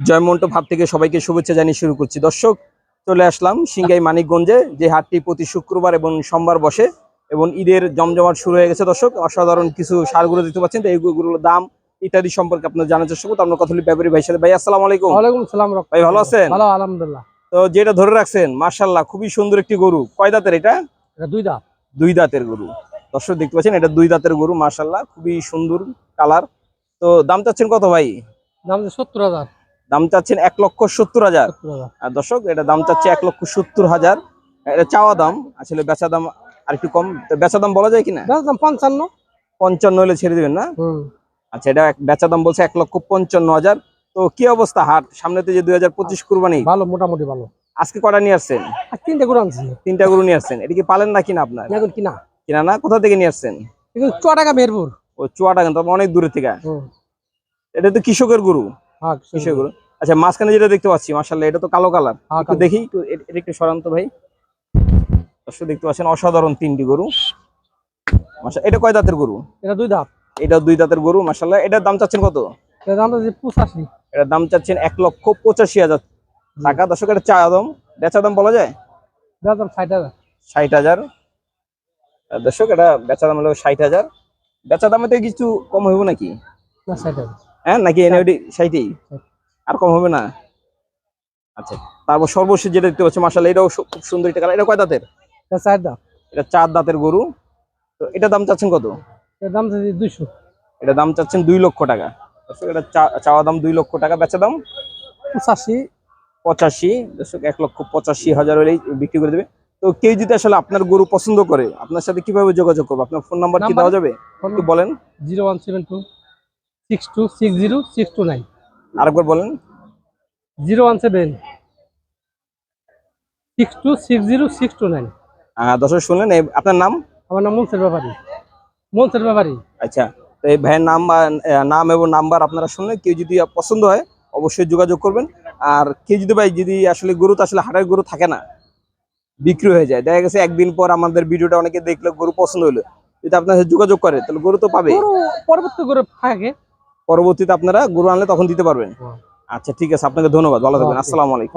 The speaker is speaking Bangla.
জয়মন্ট ভাব থেকে সবাইকে শুভেচ্ছা জানিয়ে শুরু করছি। দর্শক চলে আসলাম সিংগাই মানিকগঞ্জে যে হাটটি প্রতি শুক্রবার এবং সোমবার বসে এবং ঈদের জমজমাট শুরু হয়ে গেছে। দর্শক অসাধারণ কিছু সারগুলো দেখতে পাচ্ছেন তো এইগুলোর দাম ইত্যাদি সম্পর্কে আপনার জানার চেষ্টা করব। আপনার কথা ব্যাপারী ভাই সাথে। ভাই আসসালামু আলাইকুম। ওয়ালাইকুম সালাম ভাই ভালো আছেন? ভালো আলহামদুলিল্লাহ। তো যেটা ধরে রাখছেন মার্শাল্লাহ খুবই সুন্দর একটি গরু। কয় দাঁতের এটা? এটা দুই দাঁত। দুই দাঁতের গরু। দর্শক দেখতে পাচ্ছেন এটা দুই দাঁতের গরু মার্শাল্লাহ খুবই সুন্দর কালার। তো দাম চাচ্ছেন কত ভাই? দাম সত্তর হাজার। দাম চাচ্ছেন এক লক্ষ সত্তর হাজার। আর দর্শক এটা দাম চাচ্ছে এক লক্ষ সত্তর হাজার। এটা চাওয়া দাম আসলে বেচা দাম আর একটু কম। তো বেচা দাম বলা যায় কিনা পঞ্চান্ন। পঞ্চান্ন হলে ছেড়ে দিবেন না? আচ্ছা এটা বেচা দাম বলছে এক লক্ষ পঞ্চান্ন হাজার। তো কি অবস্থা হাট? সামনে তো যে দুই হাজার পঁচিশ কুরবানি। ভালো মোটামুটি ভালো। আজকে কটা নিয়ে আসছেন? তিনটে করে আনছি। তিনটা গরু নিয়ে আসছেন। এটা কি পালেন না কিনা আপনার? কিনা? কিনা না কোথা থেকে নিয়ে আসছেন? এখন ছ টাকা মেহেরপুর। ও চুয়াটা কিন্তু অনেক দূরে থেকে। এটা তো কৃষকের গরু। হ্যাঁ কৃষকের আচ্ছা মাঝখানে যেটা দেখতে পাচ্ছি মার্শাল্লাহ এটা তো কালো কালার। হ্যাঁ, একটু দেখি একটু এটা একটু সরান্ত ভাই। দর্শক দেখতে পাচ্ছেন অসাধারণ তিনটি গরু। মাশা এটা কয় দাঁতের গরু? এটা দুই দাঁত। এটা দুই দাঁতের গরু মাসাল্লাহ এটার দাম চাচ্ছেন কত? দাম পঁচাশি। এটার দাম চাচ্ছেন এক লক্ষ পঁচাশি হাজার টাকা। দর্শক এটা চা দাম বেচা দাম বলা যায়? ষাট হাজার। ষাট হাজার। দর্শক এটা বেচা দাম হলো ষাট হাজার। বেচা দামে তো কিছু কম হইব নাকি? না ষাট হাজার। হ্যাঁ নাকি এনে ওটি ষাটই আর কম হবে না? আচ্ছা তারপর সর্বশেষ যেটা দেখতে পাচ্ছি মাসাল্লাহ এটাও খুব সুন্দর একটা কালার এটা কয় দাঁতের? এটা চার দাঁত। এটা চার দাঁতের গরু। তো এটা দাম চাচ্ছেন কত? এটার দাম যে দুইশো। এটা দাম চাচ্ছেন দুই লক্ষ টাকা। দর্শক এটা চাওয়া দাম দুই লক্ষ টাকা বেচা দাম? পঁচাশি। পঁচাশি। দর্শক এক লক্ষ পঁচাশি হাজার হলেই বিক্রি করে দেবে। তো কেউ যদি আসলে আপনার গরু পছন্দ করে আপনার সাথে কীভাবে যোগাযোগ করব? আপনার ফোন নাম্বার কি দেওয়া যাবে? বলেন। Zero one seven two six two six zero six two nine. আরেকবার বলেন। Zero one seven. Six two six zero six two nine. দর্শক শুনলেন আপনার নাম? আমার নাম মনসের ব্যাপারী মনসের ব্যাপারী আচ্ছা তো এই ভাইয়ের নাম নাম এবং নাম্বার আপনারা শুনলেন কেউ যদি পছন্দ হয় অবশ্যই যোগাযোগ করবেন। আর কেউ যদি ভাই যদি আসলে গরু তো আসলে হাটের গরু থাকে না বিক্রি হয়ে যায় দেখা গেছে একদিন পর আমাদের ভিডিওটা অনেকে দেখল গরু পছন্দ হলো। যদি আপনার সাথে যোগাযোগ করে তাহলে গরু তো পাবে পরবর্তী করে থাকে পরবর্তীতে আপনারা গরু আনলে তখন দিতে পারবেন। আচ্ছা ঠিক আছে আপনাকে ধন্যবাদ। ভালো থাকবেন। আসসালাম আসসালামু আলাইকুম।